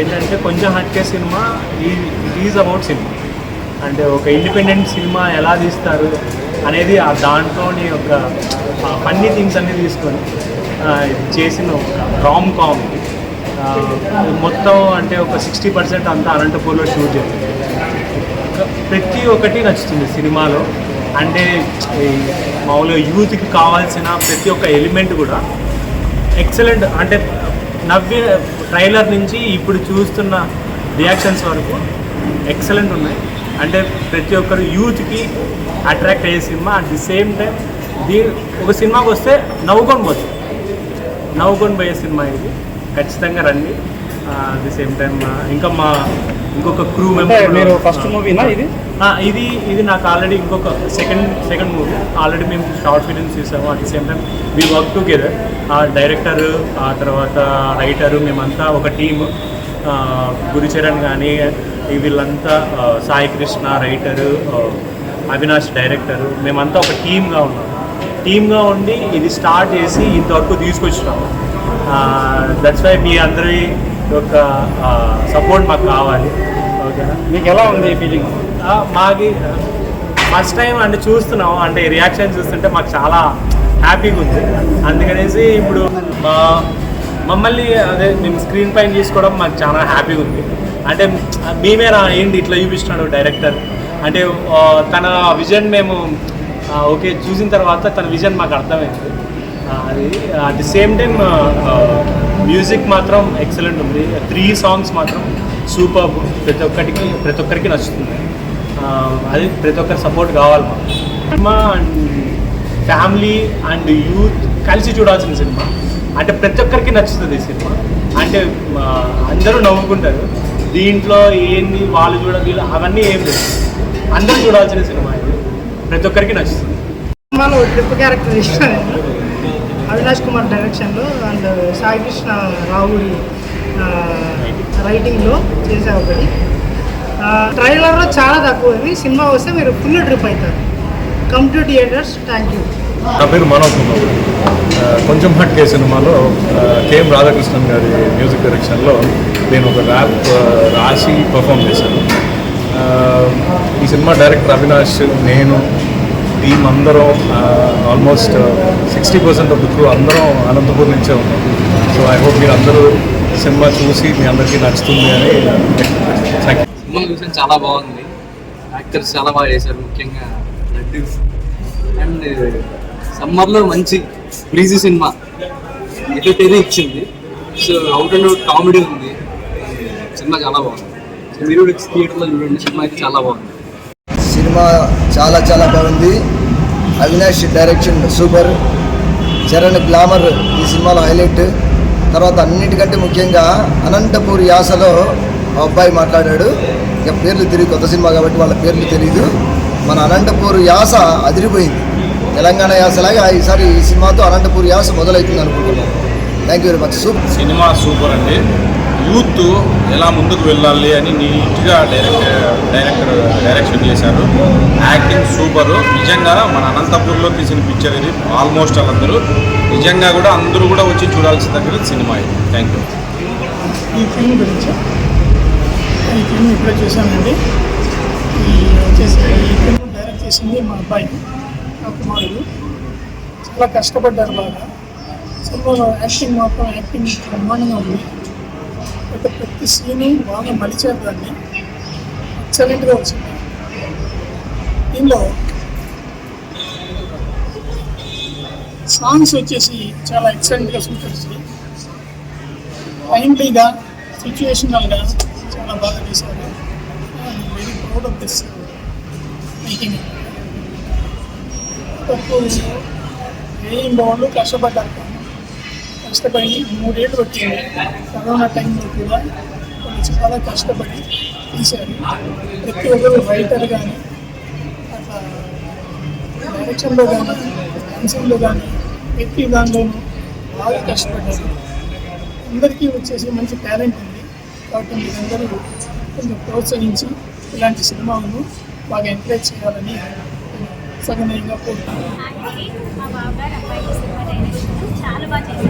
ఏంటంటే కొంచెం hatke cinema it is about cinema. అంటే ఒక ఇండిపెండెంట్ సినిమా ఎలా తీస్తారు అనేది ఆ దాంట్లోని ఒక ఫన్నీ థింగ్స్ అన్నీ తీసుకొని చేసిన ఒక రామ్ కామ్ మొత్తం అంటే ఒక సిక్స్టీ పర్సెంట్ అంతా అనంతపూర్లో షూట్ జరిగింది ప్రతి ఒక్కటి నచ్చుతుంది సినిమాలో. అంటే ఈ మామూలుగా యూత్కి కావాల్సిన ప్రతి ఒక్క ఎలిమెంట్ కూడా ఎక్సలెంట్ అంటే నవ్వి ట్రైలర్ నుంచి ఇప్పుడు చూస్తున్న రియాక్షన్స్ వరకు ఎక్సలెంట్ ఉన్నాయి. అంటే ప్రతి ఒక్కరు యూత్కి అట్రాక్ట్ అయ్యే cinema. At the same time దీ ఒక సినిమాకి వస్తే నవ్వుకొని పోతుంది నవ్వుకొని పోయే సినిమా ఇది. ఖచ్చితంగా రండి. అట్ ది సేమ్ టైం ఇంకా మా ఇంకొక క్రూ మెంబర్ ఫస్ట్ మూవీనా ఇది? ఇది ఇది నాకు ఆల్రెడీ ఇంకొక సెకండ్ సెకండ్ మూవీ ఆల్రెడీ మేము షార్ట్ ఫిలిమ్స్ తీసాము at the same time we work together ఆ డైరెక్టర్ ఆ తర్వాత రైటరు మేమంతా ఒక టీమ్ గురుచరణ్ కానీ వీళ్ళంతా సాయి కృష్ణ రైటరు అవినాష్ డైరెక్టరు మేమంతా ఒక టీమ్గా ఉన్నాం. టీమ్గా ఉండి ఇది స్టార్ట్ చేసి ఇంతవరకు తీసుకొచ్చినాము దట్స్ వై మీ అందరి యొక్క సపోర్ట్ మాకు కావాలి. ఓకేనా? మీకు ఎలా ఉంది ఫీలింగ్ మాకి ఫస్ట్ టైం అంటే చూస్తున్నాం. అంటే రియాక్షన్ చూస్తుంటే మాకు చాలా హ్యాపీగా ఉంది. అందుకనేసి ఇప్పుడు మా మమ్మల్ని అదే మేము స్క్రీన్ పైన తీసుకోవడం మాకు చాలా హ్యాపీగా ఉంది. అంటే మేమేనా ఏంటి ఇట్లా చూపిస్తున్నాడు డైరెక్టర్ అంటే తన విజన్ మేము ఓకే చూసిన తర్వాత తన విజన్ మాకు అర్థమైంది. అది at the same time music మాత్రం ఎక్సలెంట్ ఉంది. త్రీ సాంగ్స్ మాత్రం సూపర్ ప్రతి ఒక్కరికి ప్రతి ఒక్కరికి నచ్చుతుంది. అది ప్రతి ఒక్కరి సపోర్ట్ కావాలి మాకు. Cinema and family and youth కలిసి చూడాల్సిన సినిమా. అంటే ప్రతి ఒక్కరికి నచ్చుతుంది ఈ సినిమా. అంటే అందరూ నవ్వుకుంటారు. దీంట్లో ఏంది వాళ్ళు చూడ వీళ్ళు అవన్నీ ఏం లేదు. అందరూ చూడాల్సిన సినిమా ఇది. ప్రతి ఒక్కరికి నచ్చుతుంది. సినిమాలో ట్రిప్ క్యారెక్టర్ ఇష్టం. అవినాష్ కుమార్ డైరెక్షన్లో అండ్ సాయి కృష్ణ రావుడి రైటింగ్లో చేసే ఒకటి. ట్రైలర్లో చాలా తక్కువ ఉంది సినిమా వస్తే మీరు ఫుల్ ట్రిప్ అవుతారు. Come to theatres thank you నా పేరు మనోజ్ కుమార్. కొంచెం కొంచెం హట్కే సినిమాలో కేఎం రాధాకృష్ణన్ గారి మ్యూజిక్ డైరెక్షన్లో నేను ఒక ర్యాప్ రాసి పర్ఫామ్ చేశాను. ఈ సినిమా డైరెక్టర్ అవినాష్ నేను టీం అందరం almost sixty percent of the crew అందరం అనంతపూర్ నుంచే ఉన్నాం. సో ఐ హోప్ మీరు అందరూ సినిమా చూసి మీ అందరికీ నచ్చుతుంది అని సినిమా చూసాను చాలా బాగుంది. యాక్టర్స్ చాలా బాగా చేశారు ముఖ్యంగా అండ్ సమ్మర్లో మంచి బ్రీజీ సినిమా. ఎంటర్టైన్ ఇచ్చింది. So out and out comedy ఉంది. సినిమా చాలా బాగుంది. సో మీరు థియేటర్లో చూడండి సినిమా అయితే చాలా బాగుంది. సినిమా చాలా చాలా బాగుంది. Avinash direction super. Charan glamour ఈ సినిమాలో హైలైట్. తర్వాత అన్నిటికంటే ముఖ్యంగా అనంతపూర్ యాసలో అబ్బాయి మాట్లాడాడు. ఇక పేర్లు తెలియదు కొత్త సినిమా కాబట్టి వాళ్ళ పేర్లు తెలియదు. మన అనంతపూర్ యాస అదిరిపోయింది. తెలంగాణ యాసలాగా ఈసారి ఈ సినిమాతో అనంతపూర్ యాస మొదలవుతుంది అనుకుంటున్నాను thank you very much super cinema super అండి. యూత్ ఎలా ముందుకు వెళ్ళాలి అని నీట్గా డైరెక్ట్ డైరెక్టర్ డైరెక్షన్ చేశారు. Acting super. నిజంగా మన అనంతపూర్లో తీసిన పిక్చర్ ఇది. ఆల్మోస్ట్ వాళ్ళందరూ నిజంగా కూడా అందరూ కూడా వచ్చి చూడాల్సిన దగ్గర సినిమా ఇది. Thank you. ఈ ఫిల్మ్ గురించి ఈ ఫిల్మ్ ఇప్పుడే చూశానండి. ఈ వచ్చేసి ఈ ఫిల్మ్ డైరెక్ట్ చేసింది మా అబ్బాయి నా కుమారుడు. చాలా కష్టపడ్డారు బాగా. సినిమాలో యాక్టింగ్ మాత్రం యాక్టింగ్ బ్రహ్మాండంగా ఉంది. అయితే ప్రతి సీను బాగా మలిచారు దాన్ని ఎక్సలెంట్గా వచ్చింది. దీనిలో సాంగ్స్ వచ్చేసి చాలా ఎక్సలెంట్గా సూచించి టైమ్లీగా సిచ్యువేషనల్గా చాలా బాగా చేశారు. Very proud of this making ఏం బాగుండు కష్టపడ్డారు. కష్టపడి మూడేళ్ళు వచ్చింది కరోనా టైంలో కూడా వాళ్ళు చాలా కష్టపడి తీశారు. ప్రతి ఒక్కరు రైటర్ కానీ అట్లా డైరెక్షన్లో కానీ డాన్సింగ్లో కానీ ప్రతి దానిలోనూ బాగా కష్టపడ్డారు. అందరికీ వచ్చేసి మంచి టాలెంట్ ఉంది. కాబట్టి మీరందరూ కొంచెం ప్రోత్సహించి ఇలాంటి సినిమాలను బాగా ఎంకరేజ్ చేయాలని సగనయంగా కోరుతున్నాను చాలా బాగా